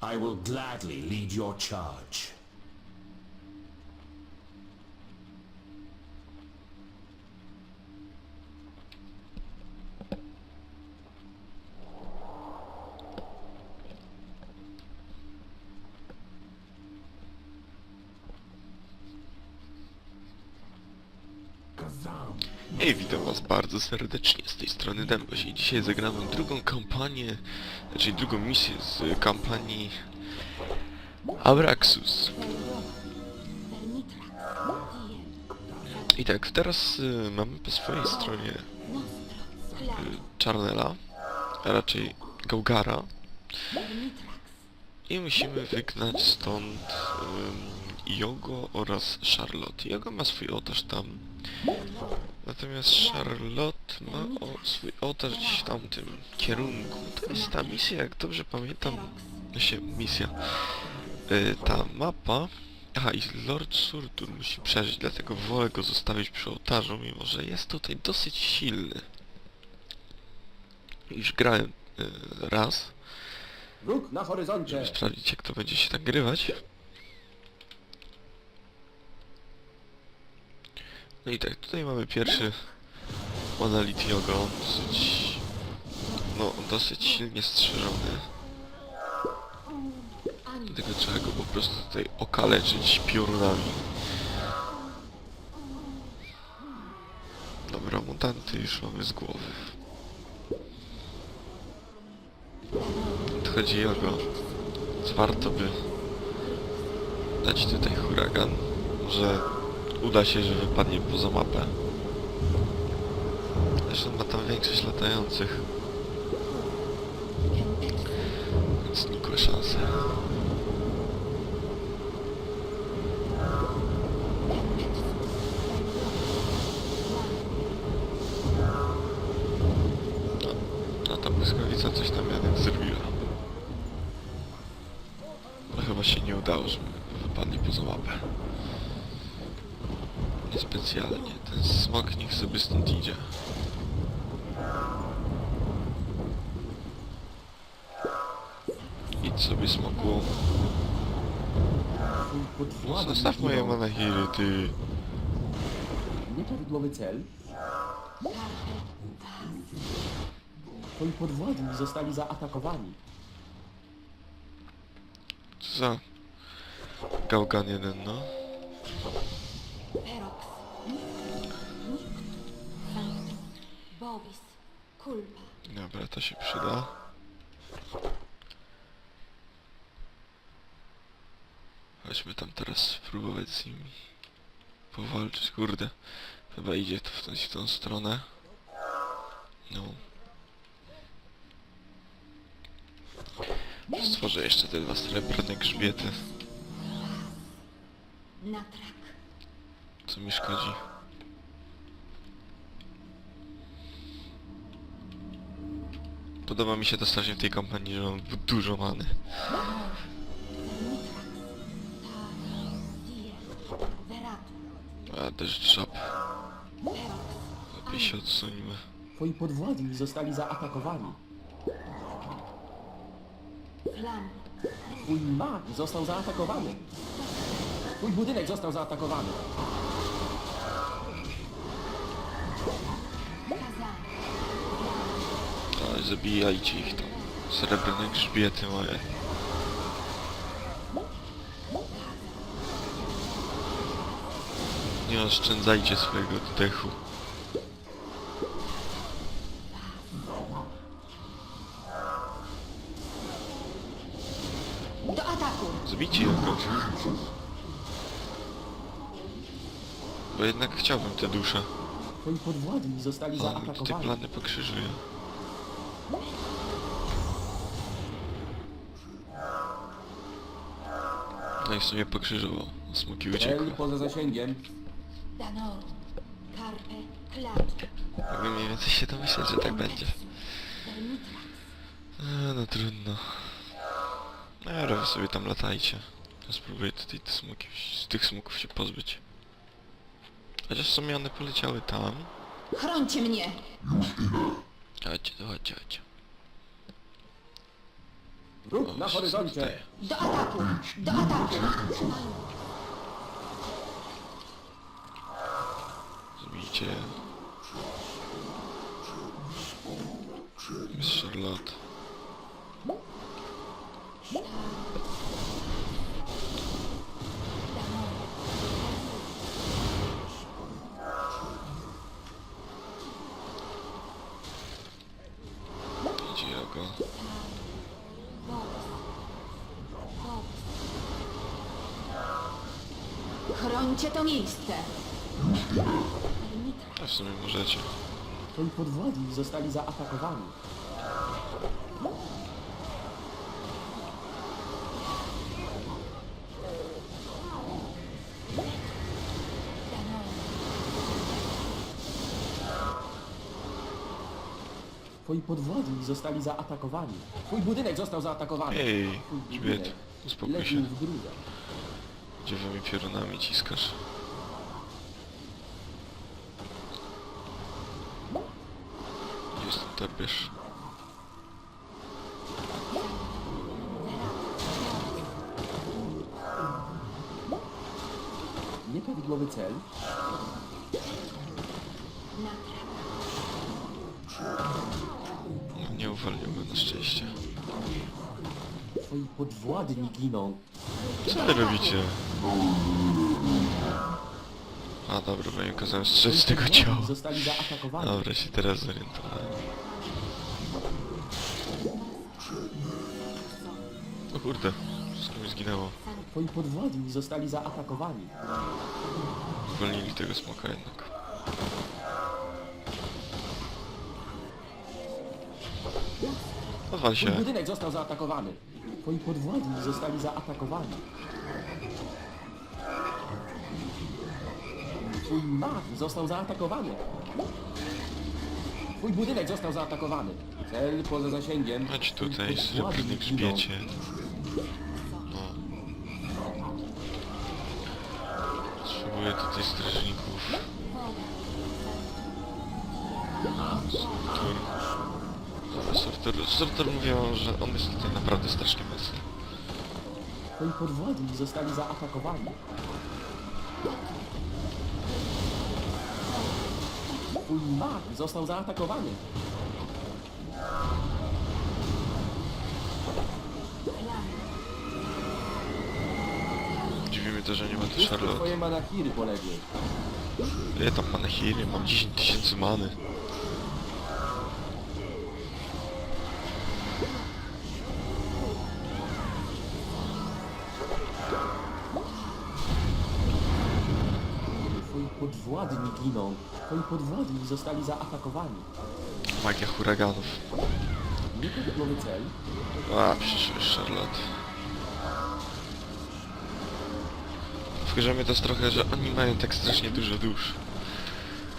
I will gladly lead your charge. Hej, witam was bardzo serdecznie z tej strony Dembos i dzisiaj zagramy drugą kampanię, znaczy drugą misję z kampanii Abraxus. I tak, teraz y, mamy po swojej stronie y, Charnela, a raczej Gaugara i musimy wygnać stąd ym, Jogo oraz Charlotte. Jogo ma swój ołtarz tam, Natomiast Charlotte ma o swój ołtarz gdzieś w tamtym kierunku. To jest ta misja, jak dobrze pamiętam, się misja. Y, ta mapa. Aha, i Lord Surtur musi przeżyć, dlatego wolę go zostawić przy ołtarzu, mimo że jest tutaj dosyć silny. Już grałem y, raz, Wróg na horyzoncie! żeby sprawdzić jak to będzie się nagrywać. No i tak, tutaj mamy pierwszy Monolith Yoga, on dosyć... No, dosyć silnie strzeżony. Dlatego trzeba go po prostu tutaj okaleczyć piorunami. Dobra, mutanty już mamy z głowy. Odchodzi. Więc warto by dać tutaj huragan. Może uda się, że wypadnie poza mapę. Zresztą ma tam większość latających. Więc nikłe szanse. No, ta błyskawica coś tam jednak zrobiła. No chyba się nie udało, żeby wypadli poza mapę. Niespecjalnie. Ten smok niech sobie stąd idzie. Idź sobie smoku. Podwładny Zostaw moje zginął. manahiry, ty. Nieprawidłowy cel. Twoi podwładni zostali zaatakowani. Co za... Gałgan jeden, no. Dobra, to się przyda. Chodźmy tam teraz spróbować z nimi powalczyć. Kurde, chyba idzie to w, tą- w tą stronę. No. Stworzę jeszcze te dwa srebrne grzbiety, co mi szkodzi. Podoba mi się to strasznie w tej kampanii, że mam dużo many. A też. Perox. Lepiej się odsuńmy. Twoi podwładni zostali zaatakowani. Twój mag został zaatakowany. Twój budynek został zaatakowany. Zabijajcie ich tam. Srebrne grzbiety moje. Nie oszczędzajcie swojego oddechu. Do ataku. Zabijcie go. Bo jednak chciałbym te dusze. Twoi podwładni zostali mi tutaj zaatakowani. plany pokrzyżuje. No i w sumie pokrzyżował. Smoki uciekły. Cel poza zasięgiem. Carpe. Mogę mniej więcej się domyśleć, że tak będzie. Vermitra. E, no trudno. No ale wy sobie tam latajcie. Ja spróbuję tutaj te smoki, z tych smoków się pozbyć. Chociaż w sumie one poleciały tam. Chrońcie mnie. Chodźcie, chodźcie, chodźcie. Ruch na horyzoncie. Do ataku! Do ataku! Zabijcie. Jest Charlotte. Chrońcie to miejsce! A w sumie możecie. Twoi podwładni zostali zaatakowani. Twoi podwładni zostali zaatakowani. Twój budynek został zaatakowany. Ej, Twój Grzbiet, budynek uspokój lepiej się. w gruzach. Wami piorunami ciskasz? Gdzie jest ten torbierz? Nieprawidłowy cel. No, nie uwolnił go na szczęście. Twoi podwładni giną. Co wy robicie? A dobra, bo nie kazałem strzec z tego ciała. Zostali zaatakowani. Dobra, się teraz zorientowałem. O kurde, wszystko mi zginęło. Twoi podwładni zostali zaatakowani. Zwolnili tego smoka jednak. Odwal Twój się. budynek został zaatakowany. Twoi podwładni zostali zaatakowani. Twój mat został zaatakowany. Twój budynek został zaatakowany. Cel poza zasięgiem. Chodź tutaj, srebrny grzbiecie. No. Potrzebuję tutaj strażników. Sortur. Dobra, Sortur, Sortur mówią, że on jest tutaj naprawdę strasznie mocny. Twoi podwładni zostali zaatakowani. Twój mat został zaatakowany. Dziwi mnie to, że nie ma tu Wszystkie Charlotte. twoje manakiry poległy. Ile tam manachiry? Mam 10 tysięcy many. Podwładni giną. Twoi podwładni zostali zaatakowani. Magia huraganów. Nieprawidłowy cel. A, przyszły Charlotte. Wkurza mnie to jest trochę, że oni mają tak strasznie dużo dusz.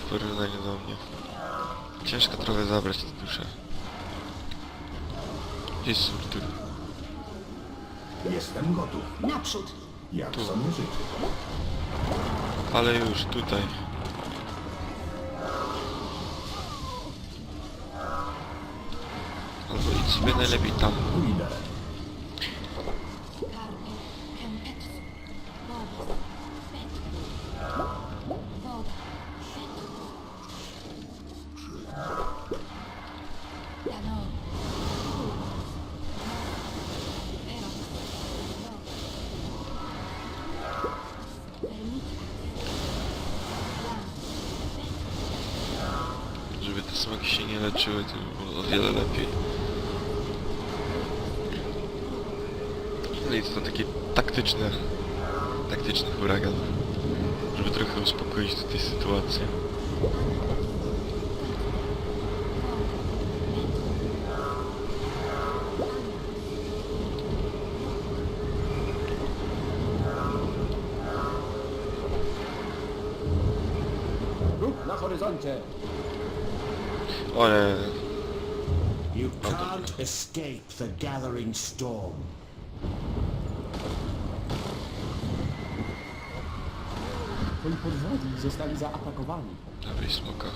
W porównaniu do mnie. Ciężko trochę zabrać te dusze. Gdzie jest Surtur? Jestem gotów, Naprzód! jak sobie życzy. Ale już, tutaj. Albo idź sobie najlepiej tam. Smaki się nie leczyły, to by było o wiele lepiej. No i to takie taktyczne, taktyczny huragan. Żeby trochę uspokoić tutaj sytuację. Ruch na horyzoncie. Ale You can't escape the gathering storm. Twoi podwładni zostali zaatakowani. Dawaj smoka.